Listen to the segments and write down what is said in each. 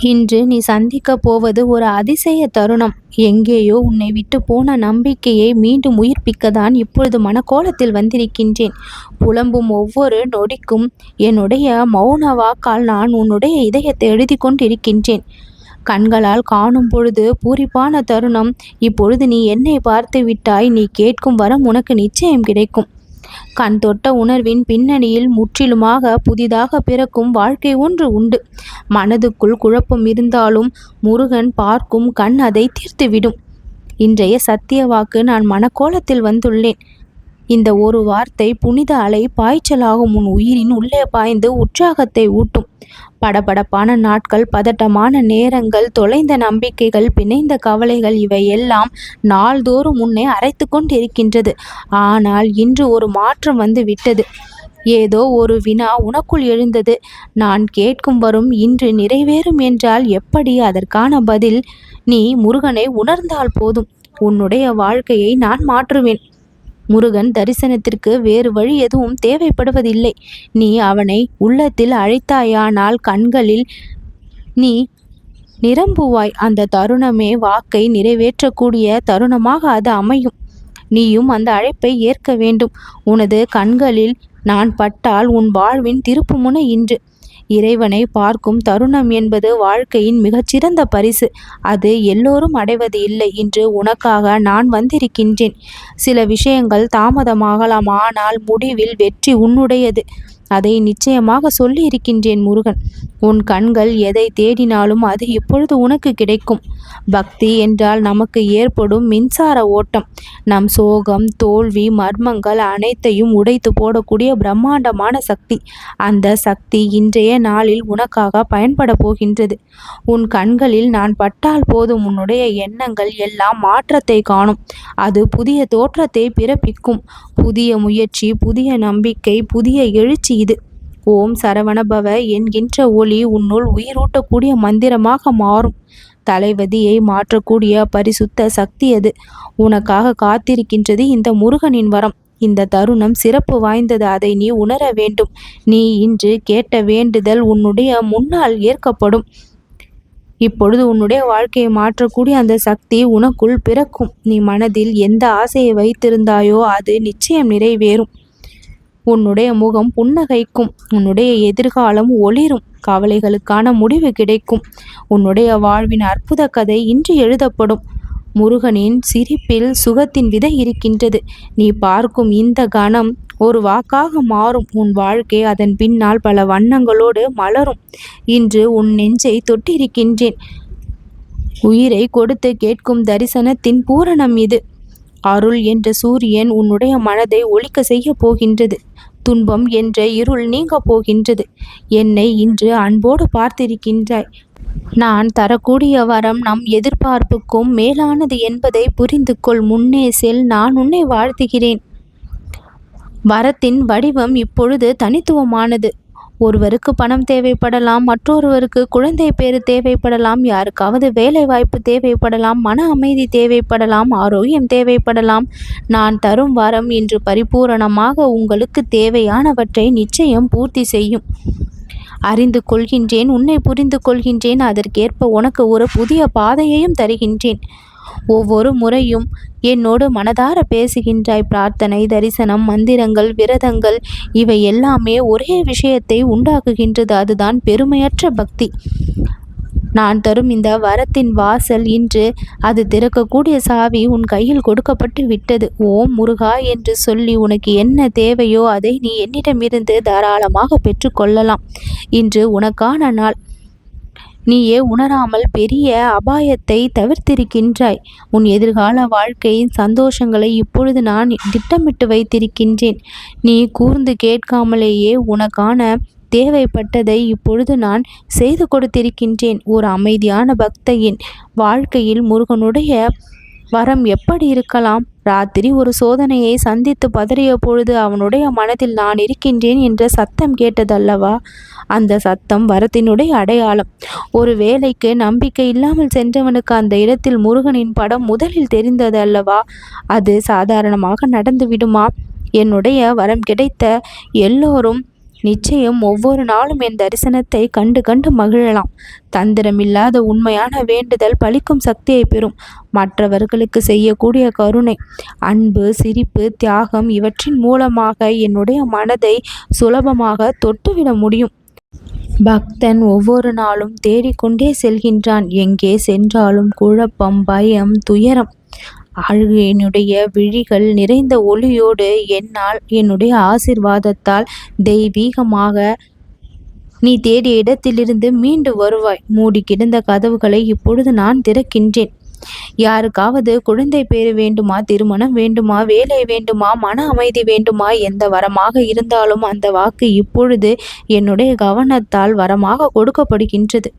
இன்று நீ சந்திக்கப் போவது ஒரு அதிசய தருணம். எங்கேயோ உன்னை விட்டு போன நம்பிக்கையை மீண்டும் உயிர்ப்பிக்கத்தான் இப்பொழுது மனக்கோலத்தில் வந்திருக்கின்றேன். புலம்பும் ஒவ்வொரு நொடிக்கும் என்னுடைய மௌன வாக்கால் நான் உன்னுடைய இதயத்தை எழுதி கொண்டிருக்கின்றேன். கண்களால் காணும் பொழுது பூரிப்பான தருணம். இப்பொழுது நீ என்னை பார்த்து விட்டாய். நீ கேட்கும் வரம் உனக்கு நிச்சயம் கிடைக்கும். கண் தொட்ட உணர்வின் பின்னணியில் முற்றிலுமாக புதிதாக பிறக்கும் வாழ்க்கை ஒன்று உண்டு. மனதுக்குள் குழப்பம் இருந்தாலும் முருகன் பார்க்கும் கண் அதை தீர்த்துவிடும். இன்றைய சத்திய வாக்கு நான் மனக்கோலத்தில் வந்துள்ளேன். இந்த ஒரு வார்த்தை புனித அலை பாய்ச்சலாகும் உன் உயிரின் உள்ளே பாய்ந்து உற்சாகத்தை ஊட்டும். படபடப்பான நாட்கள் பதட்டமான நேரங்கள் தொலைந்த நம்பிக்கைகள் பிணைந்த கவலைகள் இவை எல்லாம் நாள்தோறும் முன்னே அரைத்து கொண்டிருக்கின்றது. ஆனால் இன்று ஒரு மாற்றம் வந்து விட்டது. ஏதோ ஒரு வினா உனக்குள் எழுந்தது. நான் கேட்கும் வரும் இன்று நிறைவேறும் என்றால் எப்படி அதற்கான பதில்? நீ முருகனை உணர்ந்தால் போதும். உன்னுடைய வாழ்க்கையை நான் மாற்றுவேன். முருகன் தரிசனத்திற்கு வேறு வழி எதுவும் தேவைப்படுவதில்லை. நீ அவனை உள்ளத்தில் அழைத்தாயானால் கண்களில் நீ நிரம்புவாய். அந்த தருணமே வாக்கை நிறைவேற்றக்கூடிய தருணமாக அது அமையும். நீயும் அந்த அழைப்பை ஏற்க வேண்டும். உனது கண்களில் நான் பட்டால் உன் வாழ்வின் திருப்புமுனை இன்று. இறைவனை பார்க்கும் தருணம் என்பது வாழ்க்கையின் மிகச்சிறந்த பரிசு. அது எல்லோரும் அடைவது இல்லை என்று உனக்காக நான் வந்திருக்கின்றேன். சில விஷயங்கள் தாமதமாகலாம் ஆனால் முடிவில் வெற்றி உன்னுடையது. அதை நிச்சயமாக சொல்லி இருக்கின்றேன் முருகன். உன் கண்கள் எதை தேடினாலும் அது இப்பொழுது உனக்கு கிடைக்கும்? பக்தி என்றால் நமக்கு ஏற்படும் மின்சார ஓட்டம். நம் சோகம் தோல்வி மர்மங்கள் அனைத்தையும் உடைத்து போடக்கூடிய பிரம்மாண்டமான சக்தி. அந்த சக்தி இன்றைய நாளில் உனக்காக பயன்பட போகின்றது. உன் கண்களில் நான் பட்டால் போதும் உன்னுடைய எண்ணங்கள் எல்லாம் மாற்றத்தை காணும். அது புதிய தோற்றத்தை பிறப்பிக்கும். புதிய முயற்சி புதிய நம்பிக்கை புதிய எழுச்சி இது. ஓம் சரவணபவ என்கின்ற ஒளி உன்னுள் உயிரூட்டக்கூடிய மந்திரமாக மாறும். தலைவதியை மாற்றக்கூடிய பரிசுத்த சக்தி அது. உனக்காக காத்திருக்கின்றது இந்த முருகனின் வரம். இந்த தருணம் சிறப்பு வாய்ந்தது. அதை நீ உணர வேண்டும். நீ இன்று கேட்ட வேண்டுதல் உன்னுடைய முன்னால் ஏற்கப்படும். இப்பொழுது உன்னுடைய வாழ்க்கையை மாற்றக்கூடிய அந்த சக்தி உனக்குள் பிறக்கும். நீ மனதில் எந்த ஆசையை வைத்திருந்தாயோ அது நிச்சயம் நிறைவேறும். உன்னுடைய முகம் புன்னகைக்கும் உன்னுடைய எதிர்காலம் ஒளிரும் கவலைகளுக்கான முடிவு கிடைக்கும். உன்னுடைய வாழ்வின் அற்புத கதை இன்று எழுதப்படும். முருகனின் சிரிப்பில் சுகத்தின் விதை இருக்கின்றது. நீ பார்க்கும் இந்த கணம் ஒரு வாக்காக மாறும். உன் வாழ்க்கை அதன் பின்னால் பல வண்ணங்களோடு மலரும். இன்று உன் நெஞ்சை தொட்டிருக்கின்றேன். உயிரை கொடுத்து கேட்கும் தரிசனத்தின் பூரணம் இது. அருள் என்ற சூரியன் உன்னுடைய மனதை ஒழிக்க செய்ய போகின்றது. துன்பம் என்ற இருள் நீங்க போகின்றது. என்னை இன்று அன்போடு பார்த்திருக்கின்றாய். நான் தரக்கூடிய வரம் நம் எதிர்பார்ப்புக்கும் மேலானது என்பதை புரிந்து கொள் முன்னே செல் நான் உன்னை வாழ்த்துகிறேன். வரத்தின் வடிவம் இப்பொழுது தனித்துவமானது. ஒருவருக்கு பணம் தேவைப்படலாம் மற்றொருவருக்கு குழந்தை பேர் தேவைப்படலாம் யாருக்காவது வேலை வாய்ப்பு தேவைப்படலாம் மன அமைதி தேவைப்படலாம் ஆரோக்கியம் தேவைப்படலாம். நான் தரும் வாரம் இன்று பரிபூரணமாக உங்களுக்கு தேவையானவற்றை நிச்சயம் பூர்த்தி செய்யும். அறிந்து கொள்கின்றேன் உன்னை புரிந்து கொள்கின்றேன் அதற்கேற்ப உனக்கு ஒரு புதிய பாதையையும் தருகின்றேன். ஒவ்வொரு முறையும் என்னோடு மனதார பேசுகின்றாய். பிரார்த்தனை தரிசனம் மந்திரங்கள் விரதங்கள் இவை எல்லாமே ஒரே விஷயத்தை உண்டாக்குகின்றது. அதுதான் பெருமையற்ற பக்தி. நான் தரும் இந்த வரத்தின் வாசல் இன்று அது திறக்கக்கூடிய சாவி உன் கையில் கொடுக்கப்பட்டு விட்டது. ஓம் முருகா என்று சொல்லி உனக்கு என்ன தேவையோ அதை நீ என்னிடமிருந்து தாராளமாக பெற்றுக்கொள்ளலாம் இன்று உனக்கான நாள். நீயே உணராமல் பெரிய அபாயத்தை தவிர்த்திருக்கின்றாய். உன் எதிர்கால வாழ்க்கையின் சந்தோஷங்களை இப்பொழுது நான் திட்டமிட்டு வைத்திருக்கின்றேன். நீ கூர்ந்து கேட்காமலேயே உனக்கான தேவைப்பட்டதை இப்பொழுது நான் செய்து கொடுத்திருக்கின்றேன். ஒரு அமைதியான பக்தையின் வாழ்க்கையில் முருகனுடைய வரம் எப்படி இருக்கலாம்? ராத்திரி ஒரு சோதனையை சந்தித்து பதறிய பொழுது அவனுடைய மனதில் நான் இருக்கின்றேன் என்ற சத்தம் கேட்டதல்லவா? அந்த சத்தம் வரத்தினுடைய அடையாளம். ஒரு வேலைக்கு நம்பிக்கை இல்லாமல் சென்றவனுக்கு அந்த இடத்தில் முருகனின் படம் முதலில் தெரிந்தது அல்லவா அது சாதாரணமாக நடந்து விடுமா என்னுடைய வரம் கிடைத்த எல்லோரும் நிச்சயம் ஒவ்வொரு நாளும் என் தரிசனத்தை கண்டு கண்டு மகிழலாம். தந்திரமில்லாத உண்மையான வேண்டுதல் பலிக்கும் சக்தியை பெறும். மற்றவர்களுக்கு செய்யக்கூடிய கருணை அன்பு சிரிப்பு தியாகம் இவற்றின் மூலமாக என்னுடைய மனதை சுலபமாக தொட்டுவிட முடியும். பக்தன் ஒவ்வொரு நாளும் தேடிக்கொண்டே செல்கின்றான். எங்கே சென்றாலும் குழப்பம் பயம் துயரம். என்னுடைய விழிகள் நிறைந்த ஒளியோடு என்னால் என்னுடைய ஆசிர்வாதத்தால் தெய்வீகமாக நீ தேடிய இடத்திலிருந்து மீண்டு வருவாய். மூடி கிடந்த கதவுகளை இப்பொழுது நான் திறக்கின்றேன். யாருக்காவது குழந்தை பேரு வேண்டுமா திருமணம் வேண்டுமா வேலை வேண்டுமா மன அமைதி வேண்டுமா எந்த வரமாக இருந்தாலும் அந்த வாக்கு இப்பொழுது என்னுடைய கவனத்தால் வரமாக கொடுக்கப்படுகின்றது.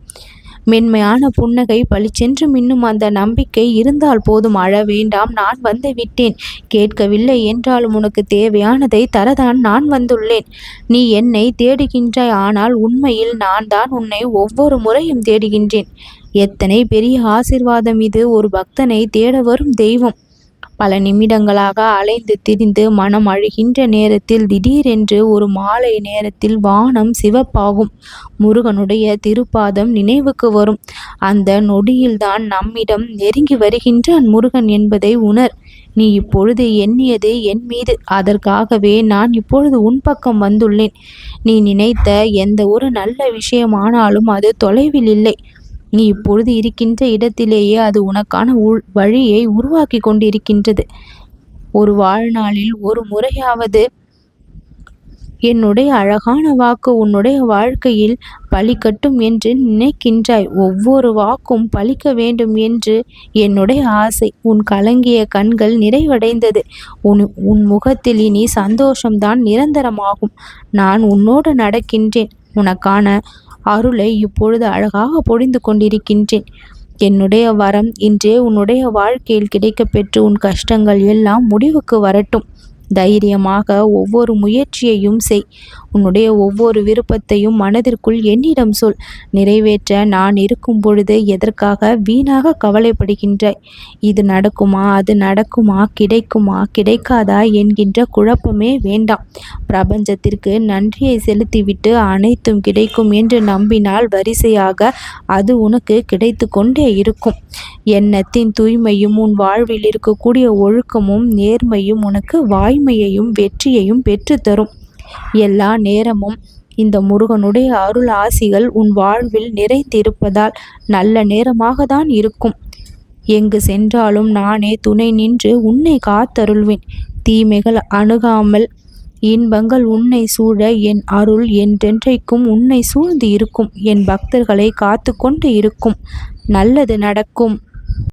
மென்மையான புன்னகை பளிச்சென்று மின்னும் அந்த நம்பிக்கை இருந்தால் போதும் அழ வேண்டாம் நான் வந்து விட்டேன். கேட்கவில்லை என்றாலும் உனக்கு தேவையானதை தரதான் நான் வந்துள்ளேன். நீ என்னை தேடுகின்றாய் ஆனால் உண்மையில் நான் தான் உன்னை ஒவ்வொரு முறையும் தேடுகின்றேன். எத்தனை பெரிய ஆசிர்வாதம் இது ஒரு பக்தனை தேட வரும் தெய்வம். பல நிமிடங்களாக அலைந்து திரிந்து மனம் அழுகின்ற நேரத்தில் திடீரென்று ஒரு மாலை நேரத்தில் வானம் சிவப்பாகும். முருகனுடைய திருப்பாதம் நினைவுக்கு வரும். அந்த நொடியில்தான் நம்மிடம் நெருங்கி வருகின்றான் முருகன் என்பதை உணர். நீ இப்பொழுது எண்ணியது என் மீது. அதற்காகவே நான் இப்பொழுது உன் பக்கம் வந்துள்ளேன். நீ நினைத்த எந்த ஒரு நல்ல விஷயமானாலும் அது தொலைவில் இல்லை. நீ இப்பொழுது இருக்கின்ற இடத்திலேயே அது உனக்கான உள் வழியை உருவாக்கி கொண்டிருக்கின்றது. ஒரு வாழ்நாளில் ஒரு முறையாவது என்னுடைய அழகான வாக்கு உன்னுடைய வாழ்க்கையில் பலிக்கட்டும் என்று நினைக்கின்றாய். ஒவ்வொரு வாக்கும் பலிக்க வேண்டும் என்று என்னுடைய ஆசை. உன் கலங்கிய கண்கள் நிறைவடைந்தது. உன் உன் முகத்தில் இனி சந்தோஷம்தான் நிரந்தரமாகும். நான் உன்னோடு நடக்கின்றேன். உனக்கான அருளை இப்பொழுது அழகாக பொழிந்து கொண்டிருக்கின்றேன். என்னுடைய வரம் இன்றே உன்னுடைய வாழ்க்கையில் கிடைக்கப்பெற்று உன் கஷ்டங்கள் எல்லாம் முடிவுக்கு வரட்டும். தைரியமாக ஒவ்வொரு முயற்சியையும் செய். உன்னுடைய ஒவ்வொரு விருப்பத்தையும் மனதிற்குள் என்னிடம் சொல். நிறைவேற்ற நான் இருக்கும் பொழுது எதற்காக வீணாக கவலைப்படுகின்றாய்? இது நடக்குமா? அது நடக்குமா? கிடைக்குமா? கிடைக்காதா? என்கின்ற குழப்பமே வேண்டாம். பிரபஞ்சத்திற்கு நன்றியை செலுத்திவிட்டு அனைத்தும் கிடைக்கும் என்று நம்பினால் வரிசையாக அது உனக்கு கிடைத்து கொண்டே இருக்கும். எண்ணத்தின் தூய்மையும் உன் வாழ்வில் இருக்கக்கூடிய ஒழுக்கமும் நேர்மையும் உனக்கு வாய் மேன்மையையும் வெற்றியையும் பெற்றுத்தரும். எல்லா நேரமும் இந்த முருகனுடைய அருள் ஆசிகள் உன் வாழ்வில் நிறைந்திருப்பதால் நல்ல நேரமாக தான் இருக்கும். எங்கு சென்றாலும் நானே துணை நின்று உன்னை காத்தருள்வேன். தீமைகள் அணுகாமல் இன்பங்கள் உன்னை சூழ என் அருள் என்றென்றைக்கும் உன்னை சூழ்ந்து இருக்கும். என் பக்தர்களை காத்து கொண்டு இருக்கும். நல்லது நடக்கும்.